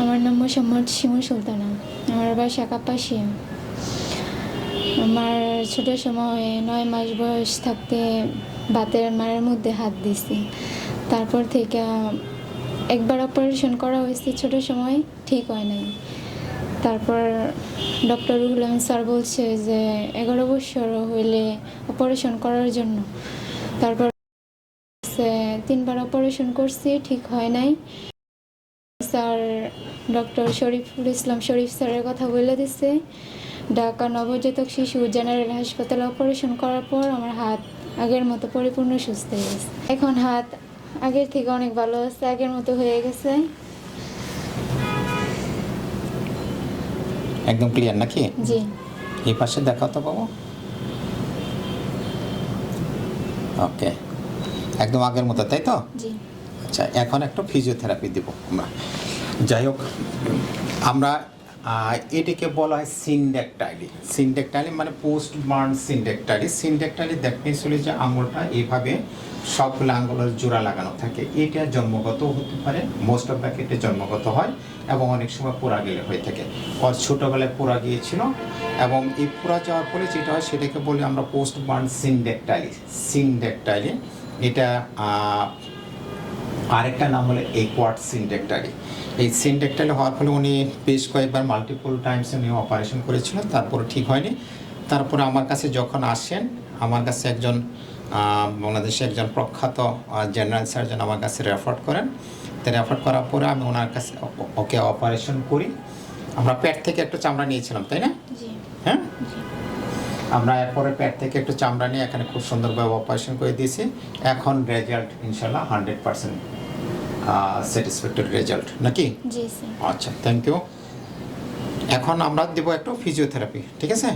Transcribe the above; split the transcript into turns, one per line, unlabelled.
আমার নাম মোসাম্মদ শিমু সুলতানা। আমার বাসা কাপাসিয়া আমার ছোট সময় নয় মাস বয়স থাকতে বাতের মায়ের মধ্যে হাত দিছি তারপর থেকে একবার অপারেশন করা হয়েছে ছোট সময়, ঠিক হয় নাই। তারপর ডক্টর রুহুল আমিন স্যার বলছে যে, এগারো বছর হইলে অপারেশন করার জন্য। তারপর তিনবার অপারেশন করছি, ঠিক হয় নাই। স্যার ডক্টর শরীফুল ইসলাম শরীফ স্যারের কথা বলে দিচ্ছে ঢাকা নবজাতক শিশু জেনারেল হাসপাতালে অপারেশন করার পর আমার হাত আগের মতো পরিপূর্ণ সুস্থ হয়ে গেছে। এখন হাত আগের থেকে অনেক ভালো আছে আগের মতো হয়ে গেছে।
একদম ক্লিয়ার নাকি?
জি।
এই পাশে দেখাও তো বাবু। ওকে একদম আগের মতো তাই তো?
জি।
আচ্ছা এখন একটা ফিজিওথেরাপি দেব আমরা। যাই হোক, আমরা এটিকে বলা হয় সিনডেকটাইলি সিনডেকটাইলি মানে পোস্ট বার্ন সিনডেকটাইলি সিনডেকটাইলি দেখতে চলে যে আঙুলটা এইভাবে সবগুলো আঙুলের জোড়া লাগানো থাকে। এটা জন্মগত হতে পারে মোস্ট অফ দ্য ক্ষেত্রে জন্মগত হয় এবং অনেক সময় পোড়া গেলে হয়ে থাকে। ওর ছোটোবেলায় পোড়া গিয়েছিল এবং এই পোড়া যাওয়ার ফলে যেটা হয় সেটাকে বলি আমরা পোস্ট বার্ন সিনডেকটাইলি সিনডেকটাইলি এটা আরেকটা নাম হলো একোয়ার্ড সিনডেক্টারি এই সিনডেক্টারি হওয়ার ফলে উনি বেশ কয়েকবার মাল্টিপল টাইমস উনি অপারেশন করেছিলেন তারপরে ঠিক হয়নি। তারপরে আমার কাছে যখন আসেন আমার কাছে একজন বাংলাদেশে একজন প্রখ্যাত জেনারেল সার্জন আমার কাছে রেফার করেন। তো রেফার করার পরে আমি ওনার কাছে ওকে অপারেশন করি। আমরা পেট থেকে একটু চামড়া নিয়েছিলাম তাই না? হ্যাঁ? আমরা এরপরে প্যাট থেকে একটু চামড়া নিয়ে এখানে খুব সুন্দরভাবে অপারেশন করে দিয়েছি। এখন রেজাল্ট ইনশাল্লাহ হান্ড্রেড পার্সেন্ট স্যাটিসফ্যাক্টরি রেজাল্ট নাকি? আচ্ছা থ্যাংক ইউ এখন আমরা দেবো একটু ফিজিওথেরাপি ঠিক আছে?